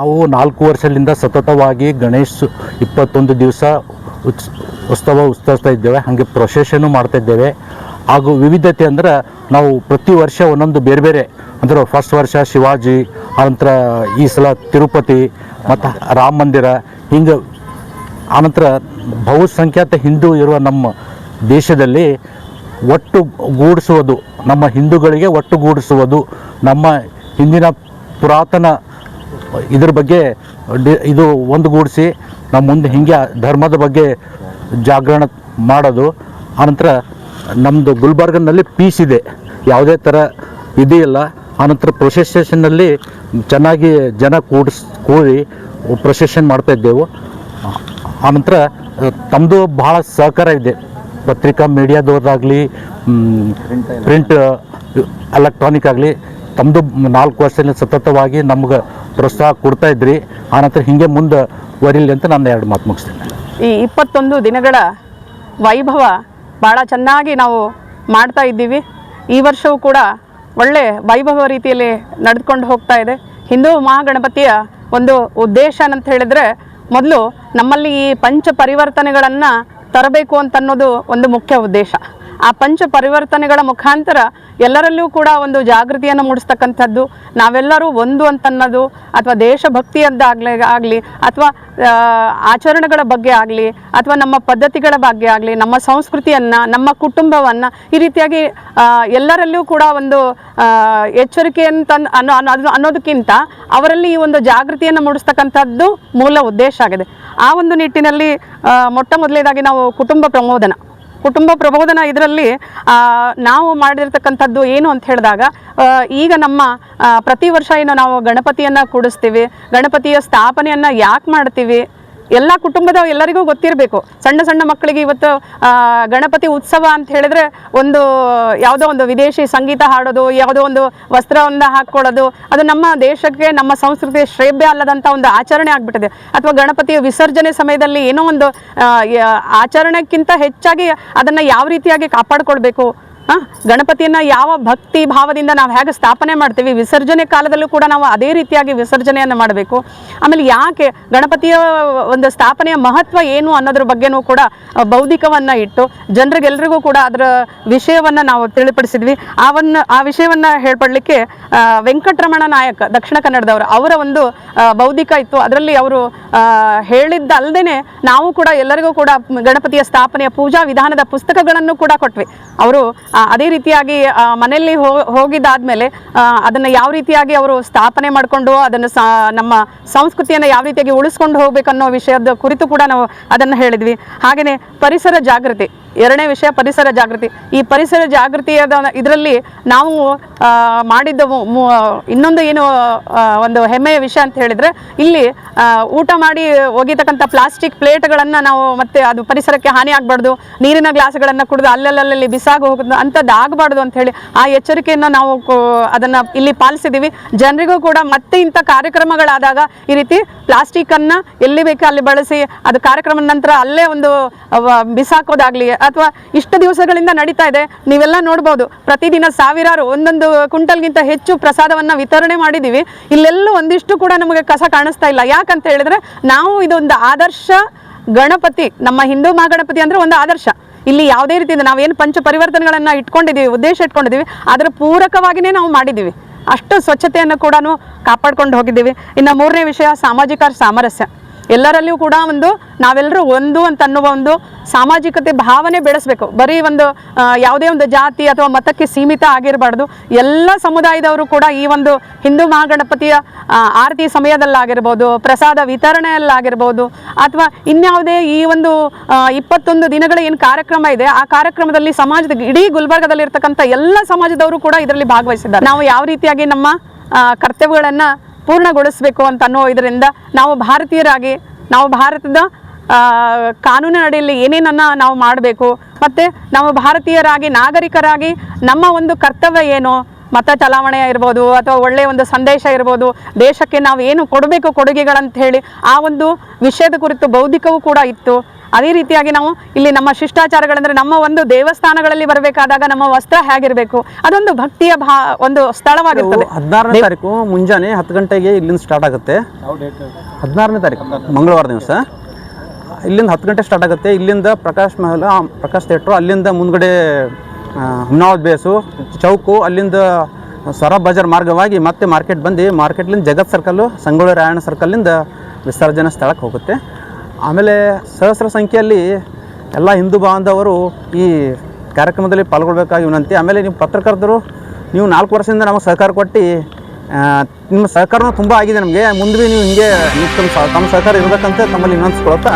ನಾವು ನಾಲ್ಕು ವರ್ಷದಿಂದ ಸತತವಾಗಿ ಗಣೇಶ್ ಇಪ್ಪತ್ತೊಂದು ದಿವಸ ಉತ್ಸ್, ಉತ್ಸವ ಉತ್ಸವಿಸ್ತಾ ಇದ್ದೇವೆ, ಹಾಗೆ ಪ್ರೊಸೆಷನ್ನು ಮಾಡ್ತಾ ಇದ್ದೇವೆ. ಹಾಗೂ ವಿವಿಧತೆ ಅಂದ್ರೆ ನಾವು ಪ್ರತಿ ವರ್ಷ ಒಂದೊಂದು ಬೇರೆ ಬೇರೆ, ಅಂದ್ರೆ ಫಸ್ಟ್ ವರ್ಷ ಶಿವಾಜಿ, ಆನಂತರ ಈ ಸಲ ತಿರುಪತಿ, ಮತ್ತು ರಾಮ ಮಂದಿರ, ಹಿಂಗೆ ಆನಂತರ ಬಹುಸಂಖ್ಯಾತ ಹಿಂದೂ ಇರುವ ನಮ್ಮ ದೇಶದಲ್ಲಿ ಒಟ್ಟು ಗೂಡಿಸುವುದು, ನಮ್ಮ ಹಿಂದೂಗಳಿಗೆ ಒಟ್ಟುಗೂಡಿಸುವುದು ನಮ್ಮ ಹಿಂದಿನ ಪುರಾತನ ಇದ್ರ ಬಗ್ಗೆ ಇದು ಒಂದುಗೂಡಿಸಿ ನಮ್ಮ ಮುಂದೆ ಹಿಂಗೆ ಧರ್ಮದ ಬಗ್ಗೆ ಜಾಗರಣ ಮಾಡೋದು. ಆನಂತರ ನಮ್ಮದು ಗುಲ್ಬರ್ಗನಲ್ಲಿ ಪೀಸ್ ಇದೆ. ಯಾವುದೇ ಥರ ಇದೆಯಲ್ಲ ಆನಂತರ ಪ್ರೊಸೆಷನ್ನಲ್ಲಿ ಚೆನ್ನಾಗಿ ಜನ ಕೂಡಿಸ್, ಕೂಡಿ ಪ್ರೊಸೆಷನ್ ಮಾಡ್ತಾ ಇದ್ದೆವು. ಆನಂತರ ತಮ್ಮದು ಭಾಳ ಸಹಕಾರ ಇದೆ. ಪತ್ರಿಕಾ ಮೀಡಿಯಾದವ್ರದ್ದಾಗಲಿ ಪ್ರಿಂಟ್ ಎಲೆಕ್ಟ್ರಾನಿಕ್ ಆಗಲಿ ತಮ್ಮದು ನಾಲ್ಕು ವರ್ಷದಲ್ಲಿ ಸತತವಾಗಿ ನಮ್ಗೆ ಪ್ರೋತ್ಸಾಹ ಕೊಡ್ತಾ ಇದ್ರಿ ಆನಂತರ ಹಿಂಗೆ ಮುಂದೆ ವರಿಲಿ ಅಂತ ನಾನು ಎರಡು ಮಾತು ಮುಗಿಸ್ತೀನಿ. ಈ ಇಪ್ಪತ್ತೊಂದು ದಿನಗಳ ವೈಭವ ಭಾಳ ಚೆನ್ನಾಗಿ ನಾವು ಮಾಡ್ತಾ ಇದ್ದೀವಿ. ಈ ವರ್ಷವೂ ಕೂಡ ಒಳ್ಳೆ ವೈಭವ ರೀತಿಯಲ್ಲಿ ನಡೆದುಕೊಂಡು ಹೋಗ್ತಾ ಇದೆ. ಹಿಂದೂ ಮಹಾಗಣಪತಿಯ ಒಂದು ಉದ್ದೇಶ ಅಂತ ಹೇಳಿದರೆ, ಮೊದಲು ನಮ್ಮಲ್ಲಿ ಈ ಪಂಚ ಪರಿವರ್ತನೆಗಳನ್ನು ತರಬೇಕು ಅಂತ ಅನ್ನೋದು ಒಂದು ಮುಖ್ಯ ಉದ್ದೇಶ. ಆ ಪಂಚ ಪರಿವರ್ತನೆಗಳ ಮುಖಾಂತರ ಎಲ್ಲರಲ್ಲೂ ಕೂಡ ಒಂದು ಜಾಗೃತಿಯನ್ನು ಮೂಡಿಸ್ತಕ್ಕಂಥದ್ದು. ನಾವೆಲ್ಲರೂ ಒಂದು ಅಂತನ್ನೋದು ಅಥವಾ ದೇಶಭಕ್ತಿಯದ್ದಾಗಲಿ ಆಗಲಿ ಅಥವಾ ಆಚರಣೆಗಳ ಬಗ್ಗೆ ಆಗಲಿ ಅಥವಾ ನಮ್ಮ ಪದ್ಧತಿಗಳ ಬಗ್ಗೆ ಆಗಲಿ, ನಮ್ಮ ಸಂಸ್ಕೃತಿಯನ್ನು, ನಮ್ಮ ಕುಟುಂಬವನ್ನು ಈ ರೀತಿಯಾಗಿ ಎಲ್ಲರಲ್ಲೂ ಕೂಡ ಒಂದು ಎಚ್ಚರಿಕೆ ಅಂತ ಅನ್ನೋ ಅನ್ನೋ- ಅನ್ನೋದಕ್ಕಿಂತ ಅವರಲ್ಲಿ ಈ ಒಂದು ಜಾಗೃತಿಯನ್ನು ಮೂಡಿಸ್ತಕ್ಕಂಥದ್ದು ಮೂಲ ಉದ್ದೇಶ ಆಗಿದೆ. ಆ ಒಂದು ನಿಟ್ಟಿನಲ್ಲಿ ಮೊಟ್ಟ ಮೊದಲನೇದಾಗಿ ನಾವು ಕುಟುಂಬ ಪ್ರಮೋದನ. ಕುಟುಂಬ ಪ್ರಬೋಧನ ಇದರಲ್ಲಿ ನಾವು ಮಾಡಿರ್ತಕ್ಕಂಥದ್ದು ಏನು ಅಂತ ಹೇಳಿದಾಗ ಈಗ ನಮ್ಮ ಪ್ರತಿ ವರ್ಷ ಏನು ನಾವು ಗಣಪತಿಯನ್ನು ಕೂಡಿಸ್ತೀವಿ, ಗಣಪತಿಯ ಸ್ಥಾಪನೆಯನ್ನು ಯಾಕೆ ಮಾಡ್ತೀವಿ ಎಲ್ಲ ಕುಟುಂಬದ ಎಲ್ಲರಿಗೂ ಗೊತ್ತಿರಬೇಕು. ಸಣ್ಣ ಸಣ್ಣ ಮಕ್ಕಳಿಗೆ ಇವತ್ತು ಗಣಪತಿ ಉತ್ಸವ ಅಂತ ಹೇಳಿದ್ರೆ ಒಂದು, ಯಾವುದೋ ಒಂದು ವಿದೇಶಿ ಸಂಗೀತ ಹಾಡೋದು, ಯಾವುದೋ ಒಂದು ವಸ್ತ್ರವನ್ನು ಹಾಕ್ಕೊಳ್ಳೋದು ಅದು ನಮ್ಮ ದೇಶಕ್ಕೆ, ನಮ್ಮ ಸಂಸ್ಕೃತಿಯ ಶ್ರೇಭ್ಯ ಅಲ್ಲದಂಥ ಒಂದು ಆಚರಣೆ ಆಗ್ಬಿಟ್ಟಿದೆ. ಅಥವಾ ಗಣಪತಿಯ ವಿಸರ್ಜನೆ ಸಮಯದಲ್ಲಿ ಏನೋ ಒಂದು ಆಚರಣೆಗಿಂತ ಹೆಚ್ಚಾಗಿ ಅದನ್ನು ಯಾವ ರೀತಿಯಾಗಿ ಕಾಪಾಡ್ಕೊಳ್ಬೇಕು ಗಣಪತಿಯನ್ನ ಯಾವ ಭಕ್ತಿ ಭಾವದಿಂದ ನಾವು ಹೇಗೆ ಸ್ಥಾಪನೆ ಮಾಡ್ತೀವಿ, ವಿಸರ್ಜನೆ ಕಾಲದಲ್ಲೂ ಕೂಡ ನಾವು ಅದೇ ರೀತಿಯಾಗಿ ವಿಸರ್ಜನೆಯನ್ನು ಮಾಡಬೇಕು. ಆಮೇಲೆ ಯಾಕೆ ಗಣಪತಿಯ ಒಂದು ಸ್ಥಾಪನೆಯ ಮಹತ್ವ ಏನು ಅನ್ನೋದ್ರ ಬಗ್ಗೆನೂ ಕೂಡ ಬೌದ್ಧಿಕವನ್ನ ಇಟ್ಟು, ಜನರಿಗೆಲ್ರಿಗೂ ಕೂಡ ಅದರ ವಿಷಯವನ್ನ ನಾವು ತಿಳಿಪಡಿಸಿದ್ವಿ. ಆ ಒಂದು ಆ ವಿಷಯವನ್ನ ಹೇಳ್ಪಡ್ಲಿಕ್ಕೆ ವೆಂಕಟರಮಣ ನಾಯಕ್, ದಕ್ಷಿಣ ಕನ್ನಡದವರು, ಅವರ ಒಂದು ಬೌದ್ಧಿಕ ಇತ್ತು. ಅದರಲ್ಲಿ ಅವರು ಹೇಳಿದ್ದಲ್ದೇನೆ ನಾವು ಕೂಡ ಎಲ್ಲರಿಗೂ ಕೂಡ ಗಣಪತಿಯ ಸ್ಥಾಪನೆಯ ಪೂಜಾ ವಿಧಾನದ ಪುಸ್ತಕಗಳನ್ನು ಕೂಡ ಕೊಟ್ವಿ. ಅವರು ಅದೇ ರೀತಿಯಾಗಿ ಮನೆಯಲ್ಲಿ ಹೋಗಿದ್ದಾದ್ಮೇಲೆ ಅದನ್ನ ಯಾವ ರೀತಿಯಾಗಿ ಅವರು ಸ್ಥಾಪನೆ ಮಾಡಿಕೊಂಡು ಅದನ್ನು ನಮ್ಮ ಸಂಸ್ಕೃತಿಯನ್ನು ಯಾವ ರೀತಿಯಾಗಿ ಉಳಿಸ್ಕೊಂಡು ಹೋಗ್ಬೇಕನ್ನೋ ವಿಷಯದ ಕುರಿತು ಕೂಡ ನಾವು ಅದನ್ನು ಹೇಳಿದ್ವಿ. ಹಾಗೆಯೇ ಪರಿಸರ ಜಾಗೃತಿ. ಎರಡನೇ ವಿಷಯ ಪರಿಸರ ಜಾಗೃತಿ. ಈ ಪರಿಸರ ಜಾಗೃತಿಯದ ಇದರಲ್ಲಿ ನಾವು ಮಾಡಿದ್ದ ಇನ್ನೊಂದು ಏನು ಒಂದು ಹೆಮ್ಮೆಯ ವಿಷಯ ಅಂತ ಹೇಳಿದ್ರೆ, ಇಲ್ಲಿ ಊಟ ಮಾಡಿ ಒಗಿತಕ್ಕಂಥ ಪ್ಲಾಸ್ಟಿಕ್ ಪ್ಲೇಟ್ಗಳನ್ನು ನಾವು ಮತ್ತೆ ಅದು ಪರಿಸರಕ್ಕೆ ಹಾನಿ ಆಗಬಾರ್ದು, ನೀರಿನ ಗ್ಲಾಸ್ಗಳನ್ನು ಕುಡಿದು ಅಲ್ಲಲ್ಲಲ್ಲಿ ಬಿಸಾಗಿ ಹೋಗೋದು, ಅಂಥದ್ದು ಆಗಬಾರ್ದು ಅಂತ ಹೇಳಿ ಆ ಎಚ್ಚರಿಕೆಯನ್ನು ನಾವು ಅದನ್ನು ಇಲ್ಲಿ ಪಾಲಿಸಿದ್ದೀವಿ ಜನರಿಗೂ ಕೂಡ ಮತ್ತೆ ಇಂಥ ಕಾರ್ಯಕ್ರಮಗಳಾದಾಗ ಈ ರೀತಿ ಪ್ಲಾಸ್ಟಿಕ್ಕನ್ನು ಎಲ್ಲಿ ಬೇಕೋ ಅಲ್ಲಿ ಬಳಸಿ, ಅದು ಕಾರ್ಯಕ್ರಮದ ನಂತರ ಅಲ್ಲೇ ಒಂದು ಬಿಸಾಕೋದಾಗ್ಲಿ ಅಥವಾ ಇಷ್ಟು ದಿವಸಗಳಿಂದ ನಡೀತಾ ಇದೆ, ನೀವೆಲ್ಲ ನೋಡ್ಬೋದು. ಪ್ರತಿದಿನ ಸಾವಿರಾರು, ಒಂದೊಂದು ಕುಂಟಲ್ಗಿಂತ ಹೆಚ್ಚು ಪ್ರಸಾದವನ್ನು ವಿತರಣೆ ಮಾಡಿದ್ದೀವಿ ಇಲ್ಲೆಲ್ಲೂ ಒಂದಿಷ್ಟು ಕೂಡ ನಮಗೆ ಕಸ ಕಾಣಿಸ್ತಾ ಇಲ್ಲ. ಯಾಕಂತ ಹೇಳಿದ್ರೆ, ನಾವು ಇದೊಂದು ಆದರ್ಶ ಗಣಪತಿ, ನಮ್ಮ ಹಿಂದೂ ಮಹಾಗಣಪತಿ ಅಂದ್ರೆ ಒಂದು ಆದರ್ಶ. ಇಲ್ಲಿ ಯಾವುದೇ ರೀತಿಯಿಂದ ನಾವೇನು ಪಂಚ ಪರಿವರ್ತನೆಗಳನ್ನು ಇಟ್ಕೊಂಡಿದ್ದೀವಿ ಉದ್ದೇಶ ಇಟ್ಕೊಂಡಿದ್ದೀವಿ ಅದರ ಪೂರಕವಾಗಿಯೇ ನಾವು ಮಾಡಿದ್ದೀವಿ ಅಷ್ಟು ಸ್ವಚ್ಛತೆಯನ್ನು ಕೂಡ ಕಾಪಾಡ್ಕೊಂಡು ಹೋಗಿದ್ದೀವಿ. ಇನ್ನು ಮೂರನೇ ವಿಷಯ, ಸಾಮಾಜಿಕ ಸಾಮರಸ್ಯ. ಎಲ್ಲರಲ್ಲಿಯೂ ಕೂಡ ಒಂದು ನಾವೆಲ್ಲರೂ ಒಂದು ಅಂತ ಅನ್ನುವ ಒಂದು ಸಾಮಾಜಿಕತೆ ಭಾವನೆ ಬೆಳೆಸಬೇಕು. ಬರೀ ಒಂದು ಯಾವುದೇ ಒಂದು ಜಾತಿ ಅಥವಾ ಮತಕ್ಕೆ ಸೀಮಿತ ಆಗಿರಬಾರ್ದು. ಎಲ್ಲ ಸಮುದಾಯದವರು ಕೂಡ ಈ ಒಂದು ಹಿಂದೂ ಮಹಾಗಣಪತಿಯ ಆರತಿ ಸಮಯದಲ್ಲಾಗಿರ್ಬೋದು, ಪ್ರಸಾದ ವಿತರಣೆಯಲ್ಲಾಗಿರ್ಬೋದು, ಅಥವಾ ಇನ್ಯಾವುದೇ ಈ ಒಂದು ಇಪ್ಪತ್ತೊಂದು ದಿನಗಳ ಏನು ಕಾರ್ಯಕ್ರಮ ಇದೆ, ಆ ಕಾರ್ಯಕ್ರಮದಲ್ಲಿ ಸಮಾಜದ ಇಡೀ ಗುಲ್ಬರ್ಗದಲ್ಲಿರ್ತಕ್ಕಂಥ ಎಲ್ಲ ಸಮಾಜದವರು ಕೂಡ ಇದರಲ್ಲಿ ಭಾಗವಹಿಸಿದ್ದಾರೆ. ನಾವು ಯಾವ ರೀತಿಯಾಗಿ ನಮ್ಮ ಕರ್ತವ್ಯಗಳನ್ನು ಪೂರ್ಣಗೊಳಿಸಬೇಕು ಅಂತ ಅನ್ನೋ ಇದರಿಂದ ನಾವು ಭಾರತೀಯರಾಗಿ, ನಾವು ಭಾರತದ ಕಾನೂನಿನ ಅಡಿಯಲ್ಲಿ ಏನೇನನ್ನು ನಾವು ಮಾಡಬೇಕು, ಮತ್ತು ನಾವು ಭಾರತೀಯರಾಗಿ, ನಾಗರಿಕರಾಗಿ ನಮ್ಮ ಒಂದು ಕರ್ತವ್ಯ ಏನು? ಮತ ಚಲಾವಣೆ ಇರ್ಬೋದು ಅಥವಾ ಒಳ್ಳೆಯ ಒಂದು ಸಂದೇಶ ಇರ್ಬೋದು ದೇಶಕ್ಕೆ ನಾವು ಏನು ಕೊಡಬೇಕು ಕೊಡುಗೆಗಳಂತ ಹೇಳಿ ಆ ಒಂದು ವಿಷಯದ ಕುರಿತು ಬೌದ್ಧಿಕವೂ ಕೂಡ ಇತ್ತು. ಅದೇ ರೀತಿಯಾಗಿ ನಾವು ಇಲ್ಲಿ ನಮ್ಮ ಶಿಷ್ಟಾಚಾರಗಳಂದ್ರೆ ನಮ್ಮ ಒಂದು ದೇವಸ್ಥಾನಗಳಲ್ಲಿ ಬರಬೇಕಾದಾಗ ನಮ್ಮ ವಸ್ತ್ರ ಹೇಗಿರಬೇಕು ಅದೊಂದು ಭಕ್ತಿಯ ಭಾ ಒಂದು ಸ್ಥಳವಾಗಿರ್ತದೆ. ಹದಿನಾರನೇ ತಾರೀಕು ಮುಂಜಾನೆ ಹತ್ತು ಗಂಟೆಗೆ ಇಲ್ಲಿಂದ ಸ್ಟಾರ್ಟ್ ಆಗುತ್ತೆ. ಹದಿನಾರನೇ ತಾರೀಕು ಮಂಗಳವಾರ ದಿವಸ. ಇಲ್ಲಿಂದ ಹತ್ತು ಗಂಟೆ ಸ್ಟಾರ್ಟ್ ಆಗುತ್ತೆ. ಇಲ್ಲಿಂದ ಪ್ರಕಾಶ್ ಮಹಲ್ ಪ್ರಕಾಶ್ ಥಿಯೇಟ್ರು ಅಲ್ಲಿಂದ ಮುಂದ್ಗಡೆ ಹುಮ್ನಾವದ್ ಬೇಸು, ಚೌಕು, ಅಲ್ಲಿಂದ ಸೊರಬ್ ಬಜಾರ್ ಮಾರ್ಗವಾಗಿ ಮತ್ತೆ ಮಾರ್ಕೆಟ್ ಬಂದು ಮಾರ್ಕೆಟ್ಲಿಂದ ಜಗತ್ ಸರ್ಕಲ್ಲು ಸಂಗೊಳ್ಳಿ ರಾಯಣ್ಣ ಸರ್ಕಲ್ಲಿಂದ ವಿಸರ್ಜನಾ ಸ್ಥಳಕ್ಕೆ ಹೋಗುತ್ತೆ. ಆಮೇಲೆ ಸಹಸ್ರ ಸಂಖ್ಯೆಯಲ್ಲಿ ಎಲ್ಲ ಹಿಂದೂ ಬಾಂಧವರು ಈ ಕಾರ್ಯಕ್ರಮದಲ್ಲಿ ಪಾಲ್ಗೊಳ್ಬೇಕಾಗಿ ವಿನಂತಿ. ಆಮೇಲೆ ನೀವು ಪತ್ರಕರ್ತರು, ನೀವು ನಾಲ್ಕು ವರ್ಷದಿಂದ ನಮಗೆ ಸಹಕಾರ ಕೊಟ್ಟು ನಿಮ್ಮ ಸಹಕಾರನೂ ತುಂಬ ಆಗಿದೆ ನಮಗೆ. ಮುಂದೆ ನೀವು ಹಿಂಗೆ ನಿಮ್ಮ ತಮ್ಮ ಸಹಕಾರ ಇರಬೇಕಂತ ತಮ್ಮಲ್ಲಿ ವಿನಂತಿಸ್ಕೊಳ್ತಾ